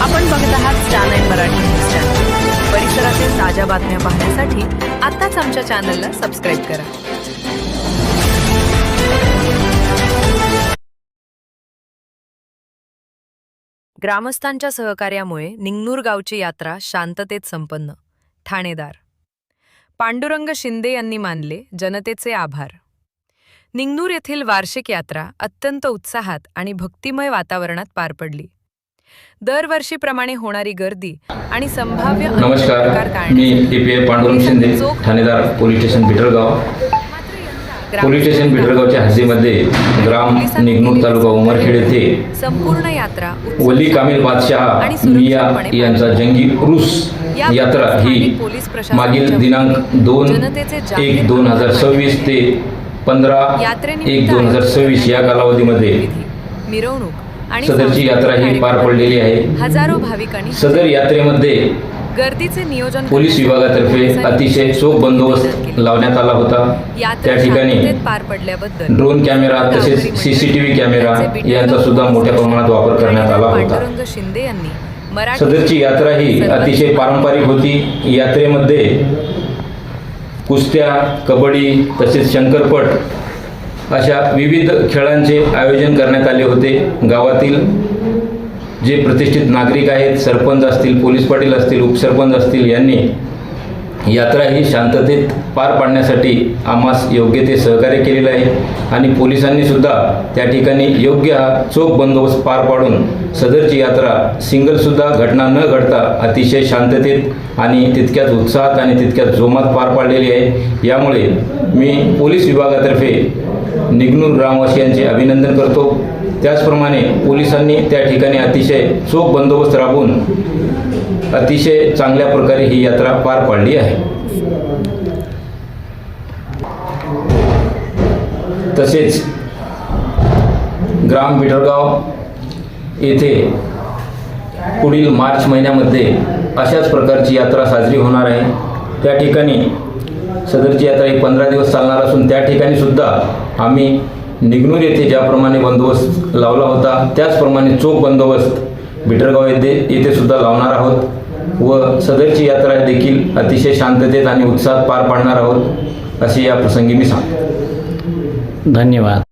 आपण बघत आहात star nine Marathi news channel परिसरातील ताज्या बातम्या पाहण्यासाठी आत्ताच आमच्या चॅनलला सबस्क्राईब करा. ग्रामस्थांच्या सहकार्यामुळे निंगनूर गावची यात्रा शांततेत संपन्न. ठाणेदार. पांडुरंग शिंदे यांनी मानले जनतेचे आभार. निंगनूर येथील वार्षिक यात्रा अत्यंत उत्साहात आणि भक्तिमय वातावरणात पार पडली. दरवर्षीप्रमाणे होणारी गर्दी आणि संभाव्य नमस्कार मी आय पांडुरंग शिंदे ठाणेदार police station Bitargaon police station बिटरगावच्या हद्दीमध्ये ग्राम निगनूर तालुका उमरखेड येथे संपूर्ण यात्रा वली कामिल बादशाह आणि मिया यांचा जंगी उरूस या यात्रा ही मागील दिनांक दोन एक दोन हजार सव्वीस ते पंधरा एक दोन हजार सव्वीस या कालावधीमध्ये विधी, मिरवणूक आणि सदरची यात्रा ही पार पडलेली आहे. हजारो भाविकांनी सदर यात्रेमध्ये गर्दीचे नियोजन पोलीस विभागातर्फे अतिशय चोख बंदोबस्त. लावण्यात आला होता. त्या ठिकाणी पार पडल्याबद्दल ड्रोन कॅमेरा तसेच सीसीटीव्ही कॅमेरा त्यांचे बिटरगाव यांचा सुद्धा मोठ्या प्रमाणात वापर करण्यात आला होता. शिंदे यांनी सदरची यात्रा ही अतिशय पारंपरिक होती. यात्रेमध्ये कुस्त्या कबड्डी तसेच शंकरपट अशा विविध खेळांचे आयोजन करण्यात आले होते. गावातील जे प्रतिष्ठित नागरिक आहेत सरपंच असतील पोलीस पाटील असतील उपसरपंच असतील यांनी यात्रा ही शांततेत पार पाडण्यासाठी आम्हास योग्य ते सहकार्य केलेलं आहे. आणि पोलिसांनी सुद्धा त्या ठिकाणी योग्य हा चोख बंदोबस्त पार पाडून सदरची यात्रा सिंगलसुद्धा घटना न घडता अतिशय शांततेत आणि तितक्याच उत्साहात आणि तितक्याच जोमात पार पाडलेली आहे. यामुळे मी पोलीस विभागातर्फे निघणूर ग्रामवासियांचे अभिनंदन करतो. त्याचप्रमाणे पोलिसांनी त्या ठिकाणी अतिशय चोख बंदोबस्त राबवून अतिशय चांगल्या प्रकारे ही यात्रा पार पाडली आहे. तसेच ग्राम बिटरगाव येथे पुढील मार्च महिन्यामध्ये अशाच प्रकारची यात्रा साजरी होणार आहे. त्या ठिकाणी सदरची यात्रा ही पंधरा दिवस चालणार असून त्या ठिकाणी सुद्धा आम्ही निघणूर येथे ज्याप्रमाणे बंदोबस्त लावला होता त्याचप्रमाणे चोख बंदोबस्त बिटरगाव येथे येथे सुद्धा लावणार आहोत. व सदरची यात्रा देखील अतिशय शांततेत आणि उत्साहात पार पाडणार आहोत असे या प्रसंगी मी सांगतो. धन्यवाद.